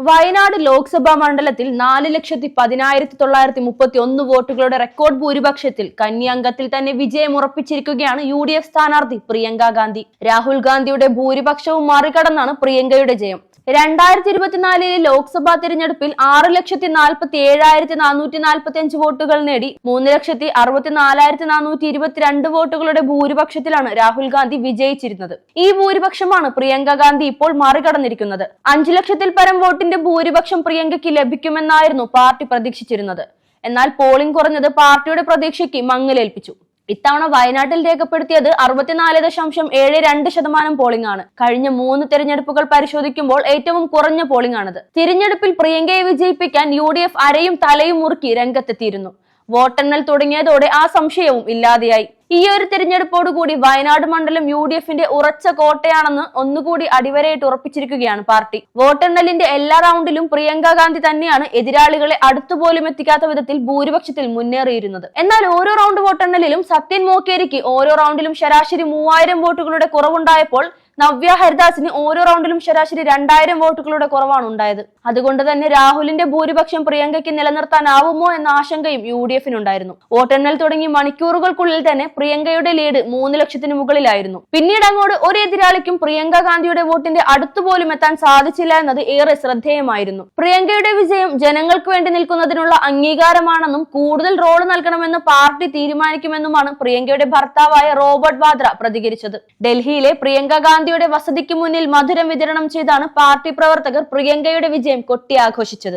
വയനാട് ലോക്സഭാ മണ്ഡലത്തിൽ നാല് ലക്ഷത്തി പതിനായിരത്തി തൊള്ളായിരത്തി മുപ്പത്തി ഒന്ന് വോട്ടുകളുടെ റെക്കോർഡ് ഭൂരിപക്ഷത്തിൽ കന്യാംഗത്തിൽ തന്നെ വിജയം ഉറപ്പിച്ചിരിക്കുകയാണ് യു ഡി എഫ് സ്ഥാനാർത്ഥി പ്രിയങ്ക ഗാന്ധി. രാഹുൽ ഗാന്ധിയുടെ ഭൂരിപക്ഷവും മറികടന്നാണ് പ്രിയങ്കയുടെ ജയം. രണ്ടായിരത്തി ഇരുപത്തിനാലിലെ ലോക്സഭാ തിരഞ്ഞെടുപ്പിൽ ആറ് ലക്ഷത്തി നാൽപ്പത്തി ഏഴായിരത്തി നാനൂറ്റി നാൽപ്പത്തി അഞ്ച് വോട്ടുകൾ നേടി മൂന്ന് ലക്ഷത്തി അറുപത്തി നാലായിരത്തി നാനൂറ്റി ഇരുപത്തിരണ്ട് വോട്ടുകളുടെ ഭൂരിപക്ഷത്തിലാണ് രാഹുൽ ഗാന്ധി വിജയിച്ചിരുന്നത്. ഈ ഭൂരിപക്ഷമാണ് പ്രിയങ്ക ഗാന്ധി ഇപ്പോൾ മറികടന്നിരിക്കുന്നത്. അഞ്ചു ലക്ഷത്തിൽ പരം വോട്ടിന്റെ ഭൂരിപക്ഷം പ്രിയങ്കയ്ക്ക് ലഭിക്കുമെന്നായിരുന്നു പാർട്ടി പ്രതീക്ഷിച്ചിരുന്നത്. എന്നാൽ പോളിംഗ് കുറഞ്ഞത് പാർട്ടിയുടെ പ്രതീക്ഷയ്ക്ക് മങ്ങലേൽപ്പിച്ചു. ഇത്തവണ വയനാട്ടിൽ രേഖപ്പെടുത്തിയത് അറുപത്തിനാല് ദശാംശം ഏഴ് രണ്ട് ശതമാനം പോളിംഗ് ആണ്. കഴിഞ്ഞ മൂന്ന് തെരഞ്ഞെടുപ്പുകൾ പരിശോധിക്കുമ്പോൾ ഏറ്റവും കുറഞ്ഞ പോളിംഗ് ആണിത്. തിരഞ്ഞെടുപ്പിൽ പ്രിയങ്കയെ വിജയിപ്പിക്കാൻ യു ഡി എഫ് അരയും തലയും മുറുക്കി രംഗത്തെത്തിയിരുന്നു. വോട്ടെണ്ണൽ തുടങ്ങിയതോടെ ആ സംശയവും ഇല്ലാതെയായി. ഈ ഒരു തിരഞ്ഞെടുപ്പോടുകൂടി വയനാട് മണ്ഡലം യു ഡി എഫിന്റെ ഉറച്ച കോട്ടയാണെന്ന് ഒന്നുകൂടി അടിവരയിട്ട് ഉറപ്പിച്ചിരിക്കുകയാണ് പാർട്ടി. വോട്ടെണ്ണലിന്റെ എല്ലാ റൗണ്ടിലും പ്രിയങ്ക ഗാന്ധി തന്നെയാണ് എതിരാളികളെ അടുത്തുപോലും എത്തിക്കാത്ത വിധത്തിൽ ഭൂരിപക്ഷത്തിൽ മുന്നേറിയിരുന്നത്. എന്നാൽ ഓരോ റൗണ്ട് വോട്ടെണ്ണലിലും സത്യൻ മോക്കേരിക്ക് ഓരോ റൗണ്ടിലും ശരാശരി മൂവായിരം വോട്ടുകളുടെ കുറവുണ്ടായപ്പോൾ നവ്യ ഹരിദാസിന് ഓരോ റൗണ്ടിലും ശരാശരി രണ്ടായിരം വോട്ടുകളുടെ കുറവാണ് ഉണ്ടായത്. അതുകൊണ്ട് തന്നെ രാഹുലിന്റെ ഭൂരിപക്ഷം പ്രിയങ്കയ്ക്ക് നിലനിർത്താനാവുമോ എന്ന ആശങ്കയും യു ഡി എഫിനുണ്ടായിരുന്നു വോട്ടെണ്ണൽ തുടങ്ങി മണിക്കൂറുകൾക്കുള്ളിൽ തന്നെ പ്രിയങ്കയുടെ ലീഡ് മൂന്ന് ലക്ഷത്തിന് മുകളിലായിരുന്നു. പിന്നീട് അങ്ങോട്ട് ഒരു എതിരാളിക്കും പ്രിയങ്ക ഗാന്ധിയുടെ വോട്ടിന്റെ അടുത്തുപോലും എത്താൻ സാധിച്ചില്ല എന്നത് ഏറെ ശ്രദ്ധേയമായിരുന്നു. പ്രിയങ്കയുടെ വിജയം ജനങ്ങൾക്ക് വേണ്ടി നിൽക്കുന്നതിനുള്ള അംഗീകാരമാണെന്നും കൂടുതൽ റോൾ നൽകണമെന്ന് പാർട്ടി തീരുമാനിക്കുമെന്നുമാണ് പ്രിയങ്കയുടെ ഭർത്താവായ റോബർട്ട് വാദ്ര പ്രതികരിച്ചത്. ഡൽഹിയിലെ പ്രിയങ്ക ഗാന്ധിയുടെ വസതിക്ക് മുന്നിൽ മധുരം വിതരണം ചെയ്താണ് പാർട്ടി പ്രവർത്തകർ പ്രിയങ്കയുടെ വിജയം കൊട്ടിയാഘോഷിച്ചത്.